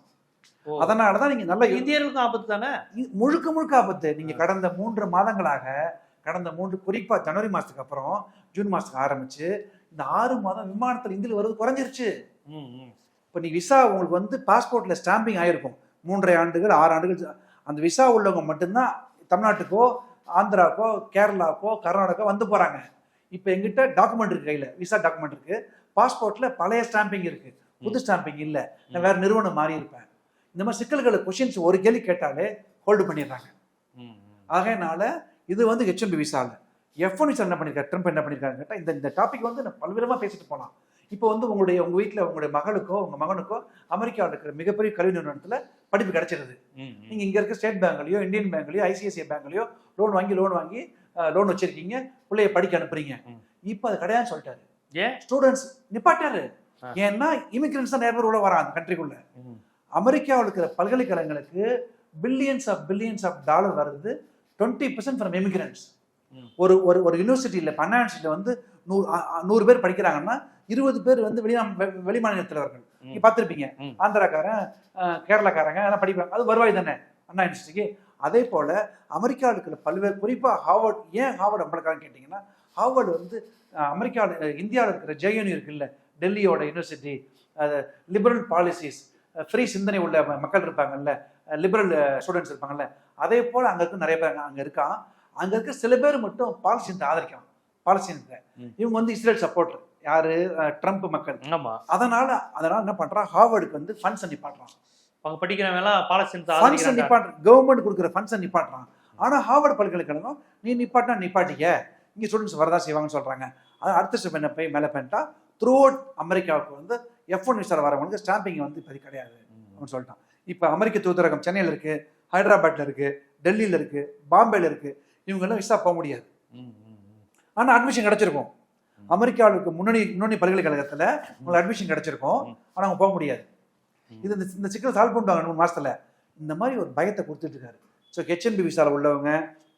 அதனால தான் நீங்கள் நல்ல இந்தியர்களுக்கும் ஆபத்து தானே? முழுக்க முழுக்க ஆபத்து. நீங்க கடந்த மூன்று மாதங்களாக கடந்த மூன்று குறிப்பா ஜனவரி மாசத்துக்கு அப்புறம் ஜூன் மாசத்துக்கு ஆரம்பிச்சு இந்த ஆறு மாதம் விமானத்தில் இந்தியில் வருவது குறைஞ்சிருச்சு. இப்போ நீ விசா உங்களுக்கு வந்து பாஸ்போர்ட்ல ஸ்டாம்பிங் ஆயிருக்கும். மூன்றரை ஆண்டுகள் ஆறு ஆண்டுகள். அந்த விசா உள்ளவங்க மட்டும்தான் தமிழ்நாட்டுக்கோ ஆந்திராக்கோ கேரளாக்கோ கர்நாடகா வந்து போறாங்க. இப்போ எங்கிட்ட டாக்குமெண்ட் இருக்கு கையில. விசா டாக்குமெண்ட் இருக்கு. பாஸ்போர்ட்ல பழைய ஸ்டாம்பிங் இருக்கு. புது ஸ்டாம்பிங் இல்ல. நான் வேற நிறுவனம் மாறி இருப்பேன். இந்த மாதிரி சிக்கல்களை கொஷின்ஸ் ஒரு கேள்வி கேட்டாலே ஹோல்டு பண்ணிடுறாங்க. ஆகையினால இது வந்து ஹெச்என்பி விசால எஃப் ஒன் விசா என்ன பண்ணிருக்காரு? ட்ரம்ப் என்ன பண்ணிருக்காரு கேட்டா இந்த இந்த டாபிக் வந்து நான் பல்வேறமா பேசிட்டு போலாம். இப்போ வந்து உங்களுடைய உங்க வீட்டில் உங்களுடைய மகளுக்கோ உங்க மகனுக்கோ அமெரிக்காவில் இருக்கிற மிகப்பெரிய கல்வி நிறுவனத்துல படிப்பு கிடைச்சிருது. நீங்க இங்க இருக்க ஸ்டேட் பேங்க்லயோ இந்தியன் பேங்க்லயோ ஐசிஐசிஐ பேங்க்லயோ லோன் வாங்கி லோன் வாங்கி லோன் வச்சிருக்கீங்க பிள்ளைய படிக்க அனுப்புறீங்க. இப்போ அது கிடையாதுன்னு சொல்லிட்டாரு ஏன் ஸ்டூடெண்ட்ஸ் நிப்பாட்டாரு. ஏன்னா இமிகிரன்ஸ் தான் பேர் உள்ள வரான் அந்த கண்ட்ரிக்குள்ள. அமெரிக்காவில் இருக்கிற பல்கலைக்கழகங்களுக்கு billions of billions of dollar வருது டுவெண்ட்டி பர்சன்ட் ஃப்ரம் எமிகிரன்ஸ் ம். ஒரு ஒரு ஒரு யூனிவர்சிட்டியில் பன்னான்சியில் வந்து நூறு நூறு பேர் படிக்கிறாங்கன்னா இருபது பேர் வந்து வெளிநா வெளிமாநிலத்திலவர்கள். நீங்க பார்த்துருப்பீங்க. ஆந்திராக்காரன் கேரளாக்காரங்க எல்லாம் படிப்பாங்க. அது வருவாய் தானே அண்ணா யூனிவர்சிட்டிக்கு அதே போல அமெரிக்காவில் இருக்கிற பல்வேறு குறிப்பாக ஹார்வர்ட் ஏன் ஹார்வர்ட் அம்பலக்காரன் கேட்டிங்கன்னா ஹார்வர்டு வந்து அமெரிக்காவில் இந்தியாவில் இருக்கிற ஜேஎன்யூ இருக்குல்ல டெல்லியோட யூனிவர்சிட்டி லிபரல் பாலிசிஸ் ஃப்ரீ சிந்தனை உள்ள மக்கள் இருப்பாங்கல்ல லிபரல் ஸ்டூடெண்ட்ஸ் இருப்பாங்கல்ல அதே போல் அங்கே இருக்க நிறைய பேர் அங்கே இருக்கான். அங்கே இருக்க சில பேர் மட்டும் பாலஸ்தீனத்தை ஆதரிக்கான் பாலஸ்தீனத்தை. இவங்க வந்து இஸ்ரேல் சப்போர்ட் யாரு? ட்ரம்ப் மக்கள். ஆமா. அதனால அதனால என்ன பண்றான்? ஹார்வர்டுக்கு வந்து ஃபண்ட்ஸ் நிப்பாட்டுறான். அவங்க படிக்கிறவங்க எல்லாம் பாலஸ்தீனத்தை ஃபண்ட்ஸ் நிப்பாட்டு கவர்மெண்ட் கொடுக்குற ஃபண்ட்ஸை நிப்பாட்டுறான். ஆனா ஹார்வர்டு பல்கலைக்கழகம் நீ நிப்பாட்டினா நிப்பாட்டிக்க. இங்க ஸ்டூடெண்ட்ஸ் வரதா செய்வாங்கன்னு சொல்றாங்க. அது அடுத்த ஸ்டெப் என்ன போய் மேலே பண்ணிட்டா த்ரூ அவுட் அமெரிக்காவுக்கு வந்து எஃப் ஒன் விசால வரவங்களுக்கு ஸ்டாம்பிங் வந்து இப்போதைக்கு கிடையாது அப்படின்னு சொல்லிட்டான். இப்போ அமெரிக்க தூதரகம் சென்னையில் இருக்கு ஹைதராபாத்ல இருக்கு டெல்லியில இருக்கு பாம்பேல இருக்கு. இவங்க எல்லாம் விசா போக முடியாது. ம், ம், ம். ஆனா அட்மிஷன் கிடைச்சிருக்கும். அமெரிக்காவுக்கு முன்னணி முன்னணி பல்கலைக்கழகத்துல உங்களுக்கு அட்மிஷன் கிடைச்சிருக்கும். ஆனா அவங்க போக முடியாது. இது இந்த- சிக்கல் சால்வ் பண்ணுவாங்க மூணு மாசத்துல. இந்த மாதிரி ஒரு பயத்தை கொடுத்துட்டு இருக்காரு. ஸோ ஹெச்என்பி விசால உள்ளவங்க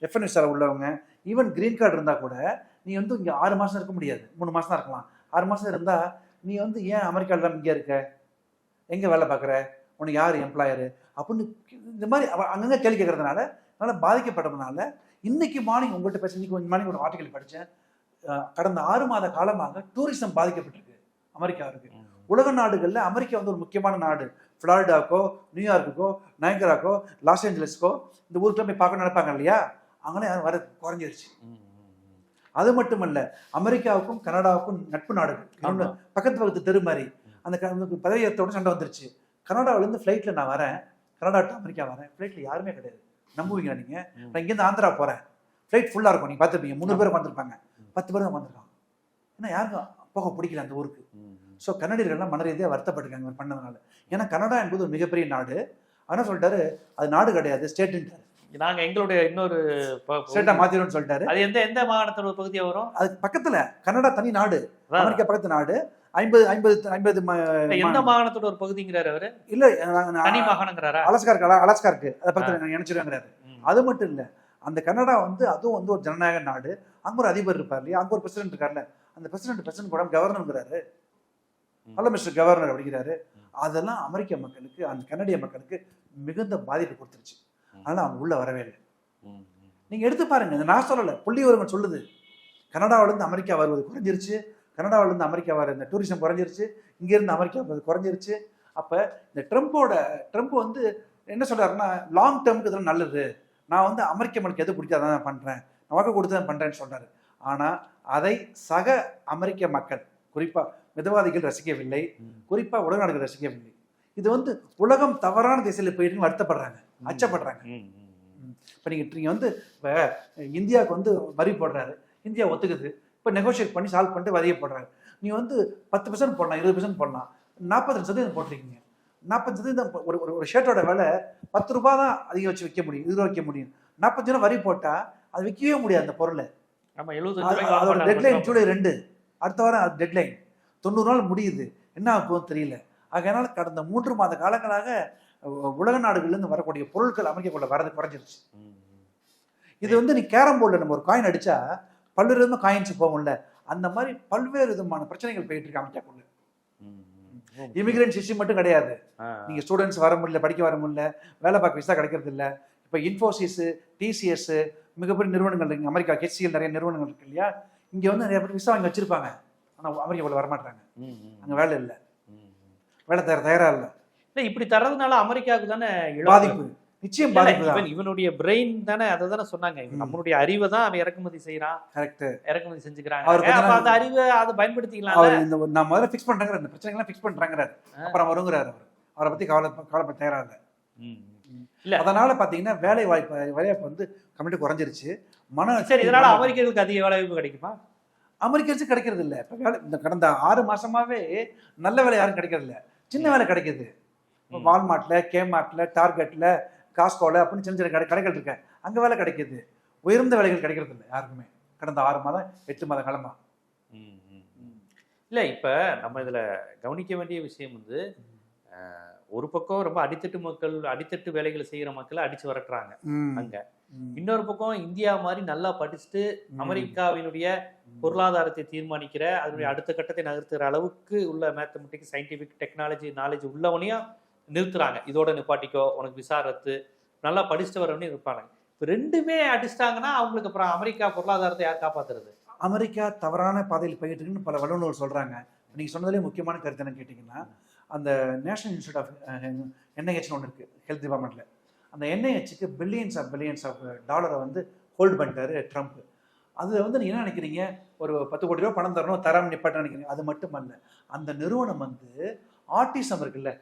எஃப்என் விசால உள்ளவங்க ஈவன் கிரீன் கார்டு இருந்தா கூட நீ வந்து இங்க ஆறு மாசம் இருக்க முடியாது. மூணு மாசம் தான் இருக்கலாம். ஆறு மாசம் இருந்தா நீ வந்து ஏன் அமெரிக்கால இங்கே இருக்க? எங்க வேலை பார்க்குற உனக்கு யார் எம்ப்ளாயரு அப்படின்னு இந்த மாதிரி அங்கங்க கேள்வி கேட்கறதுனால அதனால பாதிக்கப்பட்டதுனால இன்னைக்கு மார்னிங் உங்கள்கிட்ட பேச இன்னைக்கு கொஞ்சம் மார்னிங் ஒரு ஆர்டிகல் படித்தேன் கடந்த ஆறு மாத காலமாக டூரிசம் பாதிக்கப்பட்டிருக்கு. அமெரிக்காவிற்கு ம். உலக நாடுகளில் அமெரிக்கா வந்து ஒரு முக்கியமான நாடு. ஃப்ளாரிடாக்கோ நியூயார்க்குக்கோ நயங்கராக்கோ லாஸ் ஏஞ்சலஸ்க்கோ இந்த ஊருக்குள்ள போய் பார்க்க நடப்பாங்க இல்லையா? அங்கெல்லாம் யாரும் வர குறைஞ்சிருச்சு. அது மட்டுமல்ல அமெரிக்காவுக்கும் கனடாவுக்கும் நட்பு நாடுகள். பக்கத்து பக்கத்து தெரு மாதிரி. அந்த பதவியேற்றோட சண்டை வந்துருச்சு. கனடாவிலேருந்து ஃப்ளைட்டில் நான் வரேன். கனடா டு அமெரிக்கா வரேன். ஃப்ளைட்டில் யாருமே கிடையாது. நம்புவீங்களா நீங்கள். நான் இங்கேருந்து ஆந்திரா போகிறேன் ஃப்ளைட் ஃபுல்லாக இருக்கும். நீங்கள் பார்த்துருப்பீங்க. முந்நூறு பேர் வந்திருப்பாங்க ம். பத்து பேர் தான் வந்திருக்காங்க ஏன்னா யாருக்கும் போக பிடிக்கல அந்த ஊருக்கு. ஸோ கன்னடியர்கள்லாம் மன ரீதியாக வருத்தப்பட்டிருக்காங்க இவர் பண்ணதுனால. ஏன்னா கனடா என்பது ஒரு மிகப்பெரிய நாடு. ஆனால் சொல்லிட்டாரு அது நாடு கிடையாது ஸ்டேட்டுன்ட்டாரு. நாங்க எங்களுடைய இன்னொரு ஸ்டேட்டா மாத்திடும்னு சொல்லிட்டாரு. அது எந்த எந்த மாகாணத்தோட ஒரு பகுதியா வரும்? அதுக்கு பக்கத்துல கனடா தனி நாடு. அமெரிக்கா பக்கத்து நாடு. ஐம்பது ஐம்பது ஐம்பது எந்த மாகாணத்தோட ஒரு பகுதிங்கிறாரு அவரு? இல்ல தனி மாகாணங்கிறாரா? அலஸ்கா இருக்கு அல- அலஸ்கா இருக்கு அதை பக்கத்துல நினைச்சிருக்காங்கிறாரு. அது மட்டும் இல்ல அந்த கனடா வந்து அதுவும் வந்து ஒரு ஜனநாயக நாடு. அங்க ஒரு அதிபர் இருப்பார் இல்லையா? அங்க ஒரு பிரசிடென்ட் இருக்கார்ல அந்த பிரசிடென்ட் பிரசிடென்ட் கூட கவர்னருங்கிறாரு. ஹலோ மிஸ்டர் கவர்னர் அப்படிங்கிறாரு. அதெல்லாம் அமெரிக்க மக்களுக்கு அந்த கனடிய மக்களுக்கு மிகுந்த பாதிப்பு கொடுத்துருச்சு. அதனால அவங்க உள்ள வரவே இல்லை. ம், ம். நீங்க எடுத்து பாருங்க. நான் சொல்லல புள்ளி விவரங்கள் சொல்லுது. கனடாவுல இருந்து அமெரிக்கா வருவது குறைஞ்சிருச்சு. கனடாவுல இருந்து அமெரிக்கா வர இந்த டூரிசம் குறைஞ்சிருச்சு. இங்க இருந்து அமெரிக்கா வருவது குறைஞ்சிருச்சு. அப்ப இந்த ட்ரம்ப்போட ட்ரம்ப் வந்து என்ன சொல்றாருன்னா லாங் டேர்முக்கு இதெல்லாம் நல்லது. நான் வந்து அமெரிக்க மக்களுக்கு எது பிடிக்காத நான் பண்றேன். நான் வாக்கு கொடுத்து தான் பண்றேன்னு சொல்றாரு. ஆனா அதை சக அமெரிக்க மக்கள் குறிப்பா மிதவாதிகள் ரசிக்கவில்லை ம். குறிப்பா உலக நாடுகள் ரசிக்கவில்லை. இது வந்து உலகம் தவறான திசையில் போயிட்டு வருத்தப்படுறாங்க. அச்சப்படுறாங்க. இப்போ நீங்கள் நீங்கள் வந்து இப்போ இந்தியாவுக்கு வந்து வரி போடுறாரு. இந்தியா ஒத்துக்குது. இப்போ நெகோஷியேட் பண்ணி சால்வ் பண்ணிட்டு வரியை போடுறாரு. நீ வந்து பத்து பர்சன்ட் போடலாம் இருபது பர்சன்ட் போடலாம். நாற்பத்தஞ்சு சதவீதம் போட்டிருக்கீங்க. நாற்பது சதவீதம் ஒரு ஒரு ஷர்ட்டோட விலை பத்து ரூபாய் தான் அதிகம் வச்சு விற்க முடியும் ரூபா விற்க முடியும். நாற்பத்தஞ்சு ரூபா வரி போட்டால் அது விற்கவே முடியாது அந்த பொருளை. ரூபாய்க்கு அதோட டெட்லைன். ஜூலை ரெண்டு. அடுத்த வாரம் அது டெட்லைன் தொண்ணூறு நாள் முடியுது. என்ன ஆகும் தெரியல. அதனால கடந்த மூன்று மாத காலங்களாக உலக நாடுகள்லேருந்து வரக்கூடிய பொருட்கள் அமெரிக்காக்குள்ள வரது குறைஞ்சிருச்சு. இது வந்து நீ கேரம் போர்டில் நம்ம ஒரு காயின் அடிச்சா பல்வேறு விதமாக காயின்ஸ் போகும்ல. அந்த மாதிரி பல்வேறு விதமான பிரச்சனைகள் போயிட்டு இருக்கு அமெரிக்காக்குள்ள இமிகிரன்ஸ் இஷ்யூ மட்டும் கிடையாது. நீங்க ஸ்டூடெண்ட்ஸ் வர முடியல படிக்க வர முடியல வேலை பார்க்க விசா கிடைக்கிறது இல்ல. இப்போ இன்ஃபோசிஸ் டிசிஎஸ் மிகப்பெரிய நிறுவனங்கள் இருக்கு அமெரிக்கா ஹெச்சிஎல் நிறைய நிறுவனங்கள் இருக்கு இல்லையா? இங்க வந்து நிறைய பேர் விசா வாங்கி வச்சிருப்பாங்க. ஆனா அமெரிக்காக்குள்ள வரமாட்டாங்க ம், ம், அங்க வேலை இல்லை. வேலை தயார இல்லை. இல்ல இப்படி தர்றதுனால அமெரிக்காவுக்கு தானே. பாதிப்பு. நிச்சயம் பாதிப்பு இவனுடைய பிரெயின் தானே அதை தானே சொன்னாங்க. நம்மளுடைய அறிவை தான் அவன் இறக்குமதி செய்யறான் கரெக்ட் இறக்குமதி செஞ்சுக்கிறாங்க. அவர் கொஞ்ச அப்ப நாள் அந்த அறிவை அதை பயன்படுத்திக்கலாம் அவர் இந்த நான் முதல்ல ஃபிக்ஸ் பண்றாங்க இந்த பிரச்சனைகள்லாம் ஃபிக்ஸ் பண்றாங்கிறாரு. அப்புறம் வருங்கிறாரு அவர். அவரை பத்தி கவலை கவலைப்பட தயாரா இல்லை. இல்ல. அதனால பாத்தீங்கன்னா வேலை வாய்ப்பு வேலைவாய்ப்பு வந்து கம்மிட்டு குறைஞ்சிருச்சு. மன சரி இதனால அமெரிக்கர்களுக்கு அதிக வேலை வாய்ப்பு கிடைக்குமா? அமெரிக்கன்ஸு கிடைக்கிறது இல்ல. இப்ப வேலை இந்த கடந்த ஆறு மாசமாவே நல்ல வேலை யாரும் கிடைக்கிறது இல்ல. சின்ன வேலை கிடைக்குது. வால்மார்ட்ல கேமார்ட்ல டார்கெட்ல காஸ்கோல அப்படின்னு சின்ன சின்ன கடை கடைகள் இருக்கு அங்க வேலை கிடைக்குது. உயர்ந்த வேலைகள் கிடைக்கிறது இல்லை யாருக்குமே. கடந்த ஆறு மாதம் எட்டு மாத காலமா. ம், ம், ம். இல்ல இப்ப நம்ம இதுல கவனிக்க வேண்டிய விஷயம் வந்து ஒரு பக்கம் ரொம்ப அடித்தட்டு மக்கள் அடித்தட்டு வேலைகளை செய்யற மக்களை அடிச்சு வரட்டுறாங்க. அங்க. இன்னொரு பக்கம் இந்தியா மாதிரி நல்லா படிச்சுட்டு அமெரிக்காவினுடைய பொருளாதாரத்தை தீர்மானிக்கிற அதனுடைய அடுத்த கட்டத்தை நகர்த்துற அளவுக்கு உள்ள மேத்தமெட்டிக்ஸ் சயின்டிபிக் டெக்னாலஜி நாலேஜ் உள்ளவனையும் நிறுத்துறாங்க. இதோட நிப்பாட்டிக்கோ உனக்கு விசா ரத்து நல்லா படிச்சுட்டு வரவனே இருப்பாங்க. இப்போ ரெண்டுமே அடிச்சிட்டாங்கன்னா அவங்களுக்கு அப்புறம் அமெரிக்கா பொருளாதாரத்தை யார் காப்பாத்துறது? அமெரிக்கா தவறான பாதையில் போயிட்டு இருக்குன்னு பல வல்லுநர்கள் சொல்றாங்க. நீங்க சொன்னதுலேயே முக்கியமான கருத்து என்னன்னு கேட்டிங்கன்னா அந்த நேஷனல் இன்ஸ்டியூட் ஆஃப் என்ஐஹெச்னு ஒன்று இருக்கு ஹெல்த் டிபார்ட்மெண்ட்ல அந்த என்ஐஹெச்சுக்கு பில்லியன்ஸ் ஆஃப் பில்லியன்ஸ் ஆஃப் டாலரை வந்து ஹோல்ட் பண்ணிட்டாரு ட்ரம்ப் அது வந்து நீங்க என்ன நினைக்கிறீங்க? ஒரு பத்து கோடி ரூபா பணம் தரணும் தரம் நிப்பாட்ட நினைக்கிறீங்க. அது மட்டும் அல்ல அந்த நிறுவனம் வந்து ஆர்டிசம் இருக்குல்ல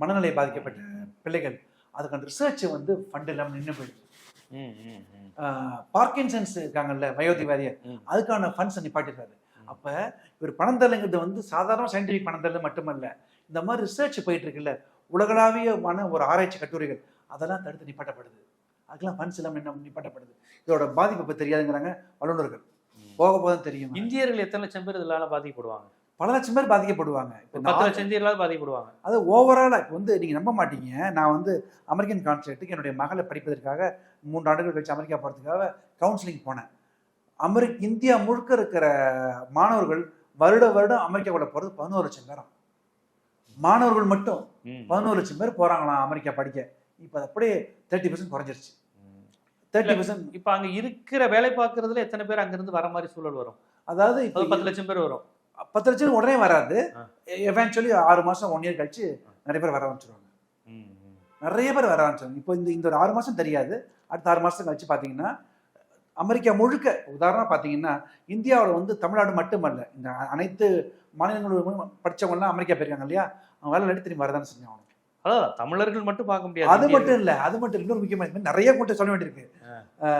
மனநிலை பாதிக்கப்பட்ட பிள்ளைகள் அதுக்கான ரிசர்ச் வந்து ஃபண்ட் இல்லாமல் நின்று போயிடுது பார்க்கின்சன்ஸ் இருக்காங்கல்ல வயோதிவாதியர். அதுக்கான ஃபண்ட்ஸ் நிப்பாட்டிருக்காரு. அப்ப இவர் பணம் தரலைங்கிறது வந்து சாதாரண சயின்டிபிக் பணம் தரல மட்டுமல்ல இந்த மாதிரி ரிசர்ச் போயிட்டு இருக்குல்ல உலகளாவியமான ஒரு ஆராய்ச்சி கட்டுரைகள் அதெல்லாம் தடுத்து நிப்பாட்டப்படுது. அதுக்கெல்லாம் ஃபண்ட்ஸ் இல்லாமல் என்ன நிப்பாட்டப்படுது? இதோட பாதிப்பு இப்போ தெரியாதுங்கிறாங்க வல்லுநர்கள். போக போக தான் தெரியும். இந்தியர்கள் எத்தனை லட்சம் பேர் இதனால பாதிக்கப்படுவாங்க? பல லட்சம் பேர் பாதிக்கப்படுவாங்க. இப்போ பத்து லட்சம் இந்தியர்களாவது பாதிக்கப்படுவாங்க. அது ஓவராலாக இப்போ வந்து நீங்கள் நம்ப மாட்டீங்க. நான் வந்து அமெரிக்கன் கான்சர்ட்டுக்கு என்னுடைய மகளை படிப்பதற்காக மூன்று ஆண்டுகள் கழிச்சு அமெரிக்கா போகிறதுக்காக கவுன்சிலிங் போனேன். அமெரிக் இந்தியா முழுக்க இருக்கிற மாணவர்கள் வருட வருடம் அமெரிக்காவுக்குள்ள போகிறது பதினோரு லட்சம் பேரும் மாணவர்கள் மட்டும். பதினோரு லட்சம் பேர் போகிறாங்களாம் அமெரிக்கா படிக்க. இப்போ அது அப்படியே தேர்ட்டி பர்சன்ட் குறைஞ்சிருச்சு. தேர்ட்டி பர்சன்ட் இப்ப அங்க இருக்கிற வேலை பார்க்கறதுல எத்தனை பேர் அங்கிருந்து வர மாதிரி சூழல் வரும்? அதாவது அது இப்போ பத்து லட்சம் பேர் வரும். பத்து லட்சம் உடனே வராது. எவென்ச்சுவலி ஆறு மாதம் ஒன் இயர் கழிச்சு நிறைய பேர் வர ஆரம்பிச்சிருவாங்க. நிறைய பேர் வர ஆரம்பிச்சாங்க இப்போ இந்த இந்த ஒரு ஆறு மாதம் தெரியாது. அடுத்த ஆறு மாதம் கழிச்சு பார்த்தீங்கன்னா அமெரிக்கா முழுக்க உதாரணம் பார்த்தீங்கன்னா இந்தியாவில் வந்து தமிழ்நாடு மட்டுமல்ல இந்த அனைத்து மாநிலங்களும் படிச்சவங்கலாம் அமெரிக்கா போயிருக்காங்க இல்லையா? அவங்க வேலை நடி திரும்பி வரதானே செஞ்சாங்க அதான் தமிழர்கள் மட்டும் பார்க்க முடியாது. அது. மட்டும் இல்லை அது மட்டும் இன்னொரு முக்கியமான நிறைய கூட்டம் சொல்ல வேண்டியிருக்கு.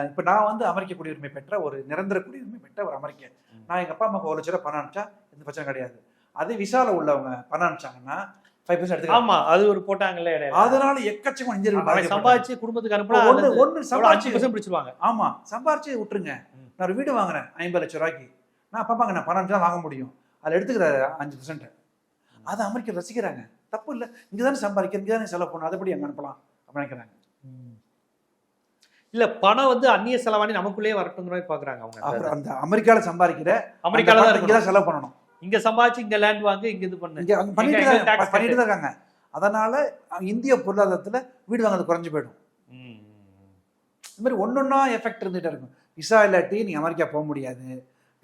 இப்போ நான் வந்து அமெரிக்க குடியுரிமை பெற்ற ஒரு நிரந்தர குடியுரிமை பெற்ற ஒரு அமெரிக்கன். நான் எங்கள் அப்பா அம்மாவுக்கு ஒரு லட்ச ரூபா பணம் அனுப்பிச்சா எந்த பிரச்சனை கிடையாது. அதே விசால உள்ளவங்க பணம் அனுப்பிச்சாங்கன்னா ஃபைவ் பர்சன்ட் எடுத்துக்கலாம் ஆமா அது ஒரு இடையில. அதனால எக்கச்சக்கம் இன்ஜினியர் சம்பாதிச்சு குடும்பத்துக்கு ஒன்று அனுப்புனா ஒன்று அஞ்சு சம்பாதிச்சு பர்சன்ட் பிடிச்சிருவாங்க. ஆமா சம்பாரிச்சு விட்டுருங்க. நான் ஒரு வீடு வாங்குறேன் ஐம்பது லட்சம் ரூபாய்க்கு. நான் பாப்பாங்க நான் தான் வாங்க முடியும். அதில் எடுத்துக்கிறாரு அஞ்சு பர்சன்ட் அதை அமெரிக்கா ரசிக்கிறாங்க. தப்பு இல்லை. இங்கே தானே சம்பாதிக்க இங்கே தானே செலவு பண்ணணும். அதுபடி அங்கே அனுப்பலாம். அப்படின்னு நினைக்கிறாங்க. இல்ல பணம் வந்து அந்நிய செலவாணி நமக்குள்ளேயே வரட்டுங்கிற மாதிரி பாக்குறாங்க அவங்க அப்புறம் அந்த அமெரிக்காவில் சம்பாதிக்கிற அமெரிக்கால தான் இங்கே. தான் செலவு பண்ணணும். இங்க சம்பாதிச்சு இங்க லேண்ட் வாங்க இங்க இது பண்ணு. இங்கே பண்ணிட்டு தான் பண்ணிட்டு இருக்காங்க. அதனால இந்திய பொருளாதாரத்தில் வீடு வாங்குறது குறைஞ்சு போயிடும். இந்த மாதிரி ஒன்னொன்னா எஃபெக்ட் இருந்துகிட்டே இருக்கும். விசா இல்லாட்டி நீங்கள் அமெரிக்கா போக முடியாது.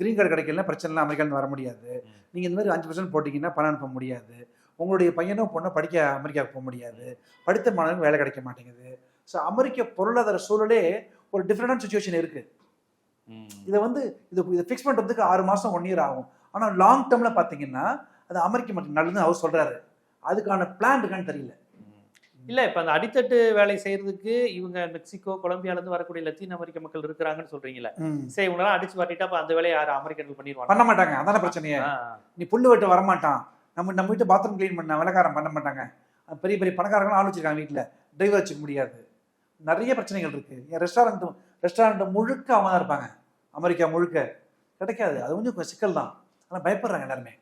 கிரீன் கார்டு கிடைக்கலனா பிரச்சனை இல்லை அமெரிக்காந்து வர முடியாது. ம். நீங்கள் இந்த மாதிரி அஞ்சு பர்சன்ட் போட்டிங்கன்னா பணம் அனுப்ப முடியாது. உங்களுடைய பையனோ பொண்ணோ படிக்க அமெரிக்காவுக்கு போக முடியாது. படித்த மாணவனுக்கு வேலை கிடைக்க மாட்டேங்குது. ஸோ அமெரிக்க பொருளாதார சூழலே ஒரு டிஃப்ரெண்டான சுச்சுவேஷன் இருக்குது ம். இதை வந்து இது இதை ஃபிக்ஸ் பண்ணுறதுக்கு ஆறு மாதம் ஒன் இயர் ஆகும். ஆனால் லாங் டேர்மில் பார்த்தீங்கன்னா அது அமெரிக்க மக்கள் நல்லதுன்னு அவர் சொல்கிறாரு அதுக்கான பிளான் இருக்கான்னு தெரியல. இல்ல இப்ப அந்த அடித்தட்டு வேலை செய்யறதுக்கு இவங்க மெக்சிகோ கொலம்பியால இருந்து வரக்கூடிய லத்தீன் அமெரிக்க மக்கள் இருக்கிறாங்கன்னு சொல்றீங்களா ம். சரி இவங்களாம் அடிச்சு வாட்டிட்டா அப்ப அந்த வேலையை யாரு அமெரிக்கர்கள் பண்ணிடுவாங்க. பண்ண மாட்டாங்க. அதான பிரச்சனையே. நீ புல்லு வெட்ட வரமாட்டான். நம்ம நம்ம வீட்டு பாத்ரூம் க்ளீன் பண்ண வேலைக்காரன் பண்ண மாட்டாங்க. பெரிய பெரிய பணக்காரங்களும் ஆள் வச்சிருக்காங்க வீட்டில் டிரைவர் வச்சுக்க முடியாது. நிறைய பிரச்சனைகள் இருக்கு. என் ரெஸ்டாரண்ட்டும் ரெஸ்டாரண்ட் முழுக்க அவங்க தான் இருப்பாங்க. அமெரிக்கா முழுக்க. கிடைக்காது. அது கொஞ்சம் சிக்கல் தான். ஆனால் பயப்படுறாங்க எல்லாருமே.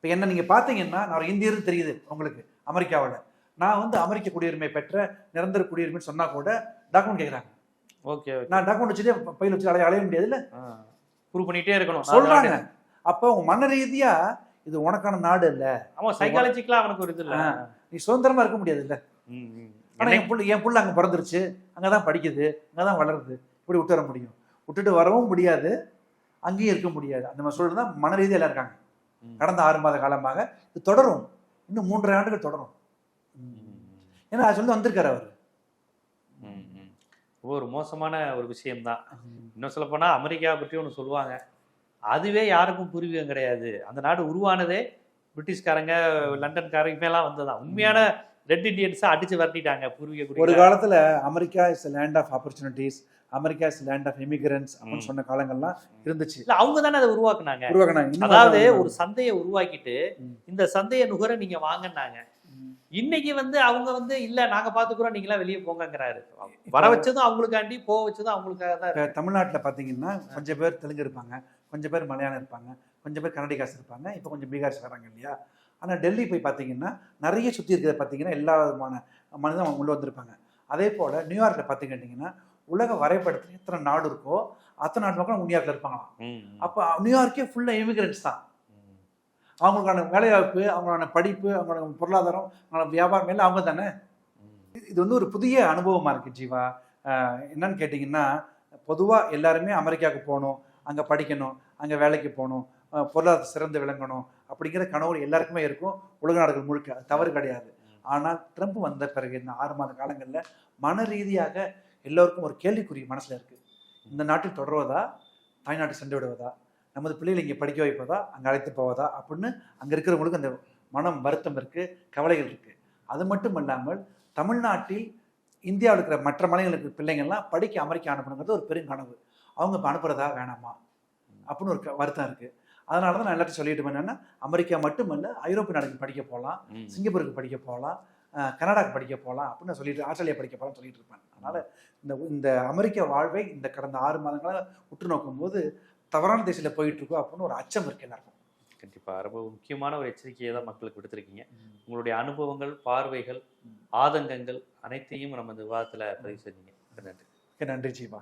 இப்போ என்ன நீங்கள் பார்த்தீங்கன்னா நான் இந்தியர்னு தெரியுது உங்களுக்கு அமெரிக்காவில் நான் வந்து அமெரிக்க குடியுரிமை பெற்ற நிரந்தர குடியுரிமைன்னு சொன்னால் கூட டாக்குமெண்ட் கேட்குறாங்க ஓகே நான் டாக்குமெண்ட் வச்சுட்டு பையில் வச்சு அலைய அலைய முடியாதுல்ல? ப்ரூவ் பண்ணிட்டே இருக்கணும். சொல்கிறாங்க அப்போ உங்க மன ரீதியா இது உனக்கான நாடு இல்லை. ஆமா சைக்காலஜிக்கலா அவனுக்கு ஒரு இது இல்ல. நீ சுதந்திரமா இருக்க முடியாது இல்ல ம், ம். ஆனா என் புள்ள என் புள்ள அங்க பிறந்துருச்சு. அங்கதான் படிக்குது அங்கதான் வளருது. இப்படி விட்டு வர முடியும்? விட்டுட்டு வரவும் முடியாது அங்கேயும் இருக்க முடியாது. அந்த மாதிரி சூழல் தான் மன ரீதியில இருக்காங்க. கடந்த ஆறு மாத காலமாக இது தொடரும். இன்னும் மூன்றரை ஆண்டுகள் தொடரும். ஏன்னா அது சொல்லி வந்திருக்காரு அவர். ஒரு மோசமான ஒரு விஷயம்தான். இன்னும் சொல்ல போனா அமெரிக்கா பற்றி ஒன்று சொல்லுவாங்க. அதுவே யாருக்கும் பூர்வீகம் கிடையாது. அந்த நாடு உருவானதே பிரிட்டிஷ்காரங்க லண்டன்காரங்க இவங்கெல்லாம் வந்ததுதான். உண்மையான ரெட் இண்டியன்ஸை அடிச்சு விரட்டிட்டாங்க பூர்வீக ஒரு. காலத்துல America is land of opportunities America is land of immigrants அப்படின்னு. சொன்ன காலங்கள்லாம் இருந்துச்சு இல்ல அவங்க தானே அதை உருவாக்குனாங்க உருவாக்கினாங்க அதாவது ஒரு சந்தையை உருவாக்கிட்டு. இந்த சந்தையை நுகர நீங்க வாங்கினாங்க. இன்னைக்கு வந்து அவங்க வந்து இல்ல நாங்க பாத்துக்கிறோம் நீங்களாம் வெளியே போங்கங்கிறாரு வர வச்சதும் அவங்களுக்காண்டி போக வச்சதும் அவங்களுக்காக தான் தமிழ்நாட்டில் பார்த்தீங்கன்னா கொஞ்சம் பேர் தெலுங்கு இருப்பாங்க கொஞ்சம் பேர் மலையாளம் இருப்பாங்க கொஞ்சம் பேர் கன்னடிகாஸ் இருப்பாங்க இப்போ கொஞ்சம் பீகார்ஸ் வராங்க இல்லையா ஆனால் டெல்லி போய் பார்த்தீங்கன்னா நிறைய சுற்றி இருக்கிறத பார்த்தீங்கன்னா எல்லா விதமான மனிதன் அவங்க உள்ளே வந்திருப்பாங்க. அதே போல் நியூயார்க்கில் பார்த்துக்கிட்டிங்கன்னா உலக வரைபடத்தில் எத்தனை நாடு இருக்கோ அத்தனை நாட்டு மக்களும் நியூயார்க்கில் இருப்பாங்களாம். அப்போ நியூயார்க்கே ஃபுல்லாக இமிகிரன்ஸ் தான். அவங்களுக்கான வேலைவாய்ப்பு அவங்களோட படிப்பு அவங்களோட பொருளாதாரம் அவங்களோட வியாபாரம் எல்லாம் அவங்க தானே. இது வந்து ஒரு புதிய அனுபவமாக இருக்குது ஜீவா. என்னன்னு கேட்டிங்கன்னா பொதுவாக எல்லாருமே அமெரிக்காவுக்கு போகணும் அங்கே படிக்கணும் அங்கே வேலைக்கு போகணும் பொருளாதாரம் சிறந்து விளங்கணும் அப்படிங்கிற கனவு எல்லாருக்குமே இருக்கும். உலக நாடுகள் முழுக்க. அது தவறு கிடையாது. ஆனால் ட்ரம்ப் வந்த பிறகு இந்த ஆறு மாத காலங்களில் மன ரீதியாக எல்லோருக்கும் ஒரு கேள்விக்குறி மனசில் இருக்குது இந்த நாட்டில் தொடர்வதா? தாய்நாட்டை சென்று விடுவதா? நமது பிள்ளைகளை இங்கே படிக்க வைப்பதா? அங்கே அழைத்து போவதா? அப்படின்னு அங்கே இருக்கிறவங்களுக்கு அந்த மனம் வருத்தம் இருக்குது கவலைகள் இருக்குது அது மட்டும் இல்லாமல் தமிழ்நாட்டில் இந்தியாவில் இருக்கிற மற்ற மாநிலங்களுக்கு பிள்ளைங்கள்லாம் படிக்க அமெரிக்கா அனுப்பணுங்கிறது ஒரு பெரும் கனவு. அவங்க இப்போ அனுப்புறதா வேணாமா? அப்படின்னு ஒரு க- வருத்தம் இருக்குது அதனால தான் நான் எல்லாத்தையும் சொல்லிட்டு என்னன்னா அமெரிக்கா மட்டுமல்ல ஐரோப்பிய நாடுகளுக்கு படிக்க போகலாம். சிங்கப்பூருக்கு படிக்க போகலாம் கனடாக்கு படிக்க போகலாம் அப்படின்னு நான் சொல்லிட்டு ஆஸ்திரேலியா படிக்க போகலாம் சொல்லிட்டு இருப்பேன். அதனால இந்த இந்த அமெரிக்க வாழ்வை இந்த கடந்த ஆறு மாதங்களாக உற்று நோக்கும்போது தவறான திசையில் போயிட்டு இருக்கோம் அப்படின்னு ஒரு அச்சம் இருக்கு எல்லாருக்கும். கண்டிப்பா. ரொம்ப முக்கியமான ஒரு எச்சரிக்கையை தான் மக்களுக்கு விடுத்திருக்கீங்க. உங்களுடைய அனுபவங்கள் பார்வைகள் ஆதங்கங்கள் அனைத்தையும் நம்ம இந்த விவாதத்துல பதிவு செஞ்சீங்க. நன்றி. நன்றி ஜீவா.